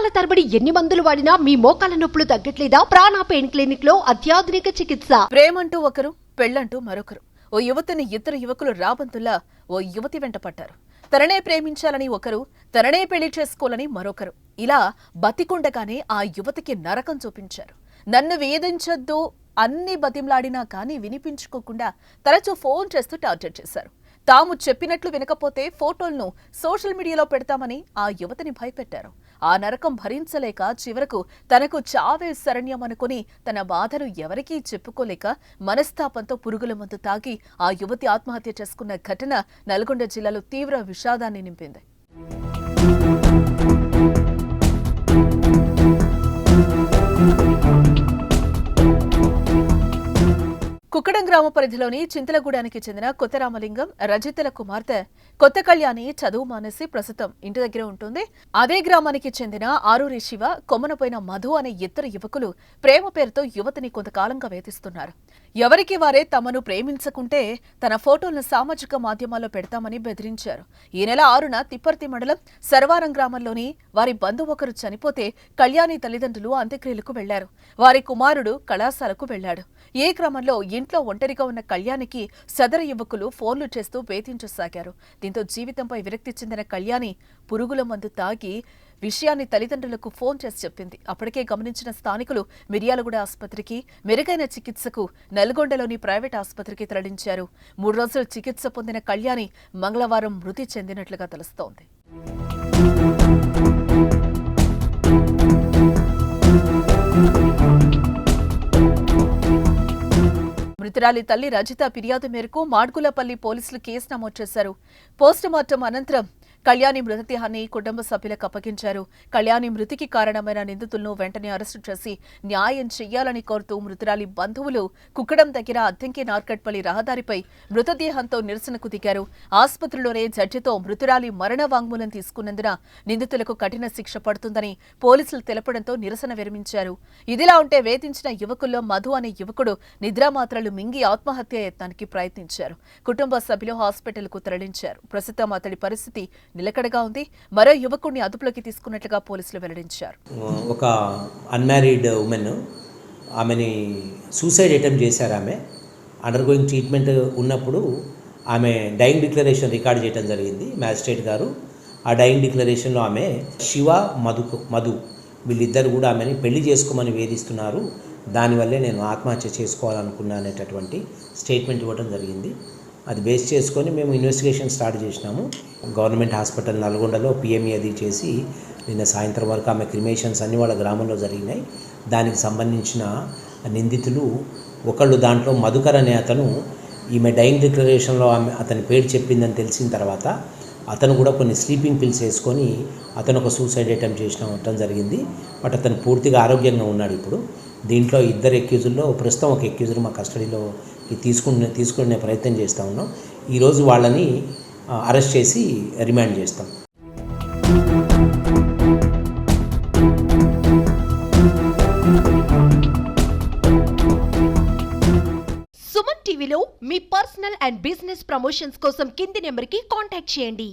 నెలల తరబడి ఎన్ని మందులు వాడినా మీ మోకాల నొప్పులు తగ్గట్లేదా? ప్రాణ పెయిన్ క్లినిక్లో అత్యాధునిక చికిత్స. ప్రేమంటూ ఒకరు పెళ్ళంటూ మరొకరు. ఓ యువతిని ఇద్దరు యువకులు రాబంతుల్లా ఓ యువతి వెంట పట్టారు. తననే ప్రేమించాలని ఒకరు తననే పెళ్ళి చేసుకోవాలని మరొకరు. ఇలా బతికుండగానే ఆ యువతికి నరకం చూపించారు. నన్ను వేధించొద్దు అన్ని బతిమలాడినా కానీ వినిపించుకోకుండా తరచూ ఫోన్ చేస్తూ టార్చర్ చేశారు. తాము చెప్పినట్లు వినకపోతే ఫోటోలను సోషల్ మీడియాలో పెడతామని ఆ యువతిని భయపెట్టారు. ఆ నరకం భరించలేక చివరకు తనకు చావే శరణ్యమనుకుని తన బాధను ఎవరికీ చెప్పుకోలేక మనస్తాపంతో పురుగుల మందు తాగి ఆ యువతి ఆత్మహత్య చేసుకున్న ఘటన నల్గొండ జిల్లాలో తీవ్ర విషాదాన్ని నింపింది. కుక్కడం గ్రామ పరిధిలోని చింతలగూడానికి చెందిన కొత్త రామలింగం రజితల కుమార్తె కొత్త కళ్యాణి చదువు మానేసి ప్రస్తుతం ఇంటి దగ్గర ఉంటుంది. అదే గ్రామానికి చెందిన ఆరూరి శివ కొమ్మనపోయిన మధు అనే ఇద్దరు యువకులు ప్రేమ పేరుతో యువతిని కొంతకాలంగా వేధిస్తున్నారు. ఎవరికి వారే తమను ప్రేమించకుంటే తన ఫోటోలను సామాజిక మాధ్యమాల్లో పెడతామని బెదిరించారు. ఈ నెల ఆరున తిప్పర్తి మండలం సర్వారం గ్రామంలోని వారి బంధువు ఒకరు చనిపోతే కళ్యాణి తల్లిదండ్రులు అంత్యక్రియలకు వెళ్ళారు. వారి కుమారుడు కళాశాలకు వెళ్ళాడు. ఏ క్రమంలో ఇంట్లో ఒంటరిగా ఉన్న కళ్యాణికి సదర యువకులు ఫోన్లు చేస్తూ వేధించసాగారు. దీంతో జీవితంపై విరక్తి చెందిన కళ్యాణి పురుగుల మందు తాగి విషయాన్ని తల్లిదండ్రులకు ఫోన్ చేసి చెప్పింది. అప్పటికే గమనించిన స్థానికులు మిర్యాలగూడ ఆసుపత్రికి మెరుగైన చికిత్సకు నల్గొండలోని ప్రైవేట్ ఆసుపత్రికి తరలించారు. మూడు రోజులు చికిత్స పొందిన కళ్యాణి మంగళవారం మృతి చెందినట్లుగా తెలుస్తోంది. మృతురాలి తల్లి రజిత ఫిర్యాదు మేరకు మాడ్గులపల్లి పోలీసులు కేసు నమోదు చేశారు. పోస్టుమార్టం అనంతరం కళ్యాణి మృతదేహాన్ని కుటుంబ సభ్యులకు అప్పగించారు. కళ్యాణి మృతికి కారణమైన నిందితులను వెంటనే అరెస్టు చేసి న్యాయం చెయ్యాలని కోరుతూ మృతురాలి బంధువులు కుక్కడం దగ్గర అద్దెంకి నార్కట్పల్లి రహదారిపై మృతదేహంతో నిరసనకు దిగారు. ఆసుపత్రిలోనే జడ్జితో మృతురాలి మరణ వాంగ్మూలం తీసుకున్నందున నిందితులకు కఠిన శిక్ష పడుతుందని పోలీసులు తెలపడంతో నిరసన విరమించారు. ఇదిలా ఉంటే వేధించిన యువకుల్లో మధు అనే యువకుడు నిద్రామాత్రలు మింగి ఆత్మహత్య యత్నానికి ప్రయత్నించారు. కుటుంబ సభ్యులు హాస్పిటల్కు తరలించారు. ప్రస్తుతం అతడి పరిస్థితి నిలకడగా ఉంది. మరో యువకుడిని అదుపులోకి తీసుకున్నట్లుగా పోలీసులు వెల్లడించారు. ఒక అన్మ్యారీడ్ ఉమెన్ ఆమెని సూసైడ్ అటెంప్ట్ చేశారు ఆమె. అండర్గోయింగ్ ట్రీట్మెంట్ ఉన్నప్పుడు ఆమె డైయింగ్ డిక్లరేషన్ రికార్డ్ చేయడం జరిగింది మ్యాజిస్ట్రేట్ గారు. ఆ డైయింగ్ డిక్లరేషన్లో ఆమె శివ మధు మధు వీళ్ళిద్దరు కూడా ఆమెని పెళ్ళి చేసుకోమని వేధిస్తున్నారు. దానివల్లే నేను ఆత్మహత్య చేసుకోవాలనుకున్నా అనేటటువంటి స్టేట్మెంట్ ఇవ్వడం జరిగింది. అది బేస్ చేసుకొని మేము ఇన్వెస్టిగేషన్ స్టార్ట్ చేసినాము. గవర్నమెంట్ హాస్పిటల్ నల్గొండలో పిఎంఈ అది చేసి నిన్న సాయంత్రం వరకు ఆమె క్రిమేషన్స్ అన్ని వాళ్ళ గ్రామంలో జరిగినాయి. దానికి సంబంధించిన నిందితులు ఒకళ్ళు దాంట్లో మధుకర్ అనే అతను ఈమె డైయింగ్ డిక్లరేషన్లో ఆమె అతని పేరు చెప్పిందని తెలిసిన తర్వాత అతను కూడా కొన్ని స్లీపింగ్ పిల్స్ వేసుకొని అతను ఒక సూసైడ్ అటెంప్ట్ చేసిన జరిగింది. బట్ అతను పూర్తిగా ఆరోగ్యంగా ఉన్నాడు ఇప్పుడు. దీంట్లో ఇద్దరు ఎక్యూజుల్లో ప్రస్తుతం ఒక ఎక్యూజర్ మా కస్టడీలో తీసుకునే తీసుకునే ప్రయత్నం చేస్తూ ఉన్నాం. ఈరోజు వాళ్ళని అరెస్ట్ చేసి రిమాండ్ చేస్తాం. సుమన్ టీవీలో మీ పర్సనల్ అండ్ బిజినెస్ ప్రమోషన్స్ కోసం కింది నెంబర్కి కాంటాక్ట్ చేయండి.